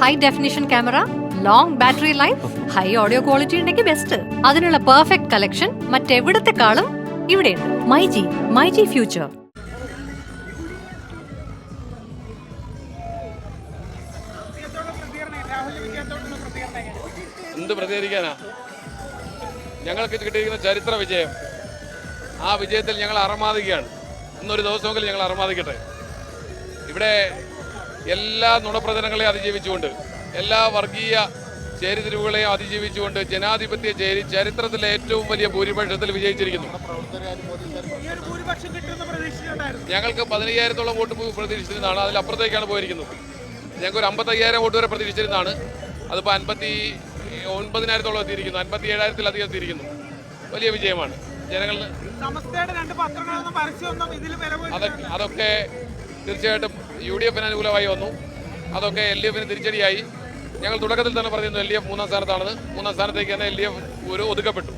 High definition camera long battery life high audio quality ഉണ്ടെങ്കിൽ best അതിനുള്ള perfect collection മറ്റെവിടത്തെക്കാളും ഇവിടെയുണ്ട്. മൈ ജി ഫ്യൂച്ചർ എന്ത് പ്രതികരിക്കാനാ? ഞങ്ങൾക്ക് കിട്ടിയിരിക്കുന്ന ചരിത്ര വിജയം. ആ വിജയത്തിൽ ഞങ്ങൾ അറമാദിക്കുകയാണ്. ഇന്നൊരു ദിവസമെങ്കിലും ഞങ്ങൾ അറമാദിക്കട്ടെ. ഇവിടെ എല്ലാ നുണപ്രചനങ്ങളെയും അതിജീവിച്ചുകൊണ്ട് എല്ലാ വർഗീയ ചേരിതിരിവുകളെയും അതിജീവിച്ചുകൊണ്ട് ജനാധിപത്യ ചേരി ചരിത്രത്തിലെ ഏറ്റവും വലിയ ഭൂരിപക്ഷത്തിൽ വിജയിച്ചിരിക്കുന്നു. ഞങ്ങൾക്ക് പതിനയ്യായിരത്തോളം വോട്ട് പ്രതീക്ഷിച്ചിരുന്നതാണ് അതിലപ്പുറത്തേക്കാണ് പോയിരിക്കുന്നത്. ഞങ്ങൾക്ക് ഒരു അമ്പത്തയ്യായിരം വോട്ട് വരെ പ്രതീക്ഷിച്ചിരുന്നതാണ്. അതിപ്പോൾ അൻപത്തി ഒൻപതിനായിരത്തോളം എത്തിയിരിക്കുന്നു അൻപത്തി ഏഴായിരത്തിലധികം എത്തിയിരിക്കുന്നു. വലിയ വിജയമാണ്. ജനങ്ങൾ അതൊക്കെ തീർച്ചയായിട്ടും യു ഡി എഫിന് അനുകൂലമായി വന്നു. അതൊക്കെ എൽ ഡി എഫിന് തിരിച്ചടിയായി. ഞങ്ങൾ തുടക്കത്തിൽ തന്നെ പറയുന്നു എൽ ഡി എഫ് മൂന്നാം സ്ഥാനത്താണെന്ന്. മൂന്നാം സ്ഥാനത്തേക്ക് തന്നെ എൽ ഡി എഫ് ഒരു ഒതുക്കപ്പെട്ടു.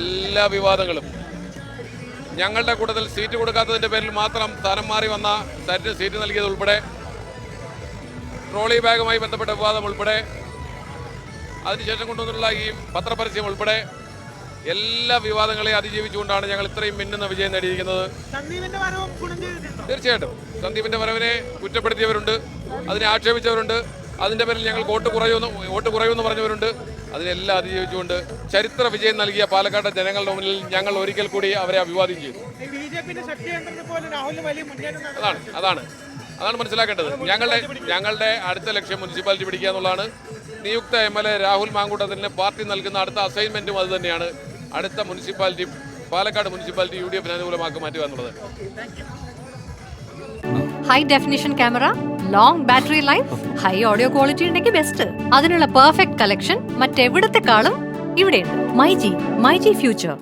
എല്ലാ വിവാദങ്ങളും. ഞങ്ങളുടെ കൂട്ടത്തിൽ സീറ്റ് കൊടുക്കാത്തതിന്റെ പേരിൽ മാത്രം സ്ഥാനം മാറി വന്ന സരിന് സീറ്റ് നൽകിയത് ഉൾപ്പെടെ ട്രോളി ബാഗുമായി ബന്ധപ്പെട്ട വിവാദം ഉൾപ്പെടെ അതിനുശേഷം കൊണ്ടുവന്നിട്ടുള്ള ഈ പത്രപരസ്യം ഉൾപ്പെടെ എല്ലാ വിവാദങ്ങളെയും അതിജീവിച്ചുകൊണ്ടാണ് ഞങ്ങൾ ഇത്രയും മിന്നുന്ന വിജയം നേടിയിരിക്കുന്നത്. തീർച്ചയായിട്ടും. സന്ദീപിന്റെ വരവിനെ കുറ്റപ്പെടുത്തിയവരുണ്ട് അതിനെ ആക്ഷേപിച്ചവരുണ്ട് അതിന്റെ പേരിൽ ഞങ്ങൾ വോട്ട് കുറയുമെന്ന് വോട്ട് കുറയുമെന്ന് പറഞ്ഞവരുണ്ട്. അതിനെല്ലാം അതിജീവിച്ചുകൊണ്ട് ചരിത്ര വിജയം നൽകിയ പാലക്കാട്ടെ ജനങ്ങളുടെ മുന്നിൽ ഞങ്ങൾ ഒരിക്കൽ കൂടി അവരെ അഭിവാദ്യം ചെയ്തു. അതാണ് അതാണ്. അതാണ് മനസ്സിലാക്കേണ്ടത്. ഞങ്ങളുടെ ഞങ്ങളുടെ അടുത്ത ലക്ഷ്യം മുനിസിപ്പാലിറ്റി പിടിക്കുക എന്നുള്ളതാണ്. നിയുക്ത എം എൽ എ രാഹുൽ മാങ്കൂട്ടത്തിന് പാർട്ടി നൽകുന്ന അടുത്ത അസൈൻമെന്റും അത് തന്നെയാണ്. അടുത്ത municipality Palakkad municipality U D എഫിന് അനുകൂലമാക്കി മാറ്റുക എന്നുള്ളത്. High definition camera long battery life high audio quality ഉണ്ടെങ്കിൽ ബെസ്റ്റ് അതിനുള്ള പെർഫെക്റ്റ് കളക്ഷൻ മറ്റെവിടത്തെക്കാളും ഇവിടെയുണ്ട്. My G my G future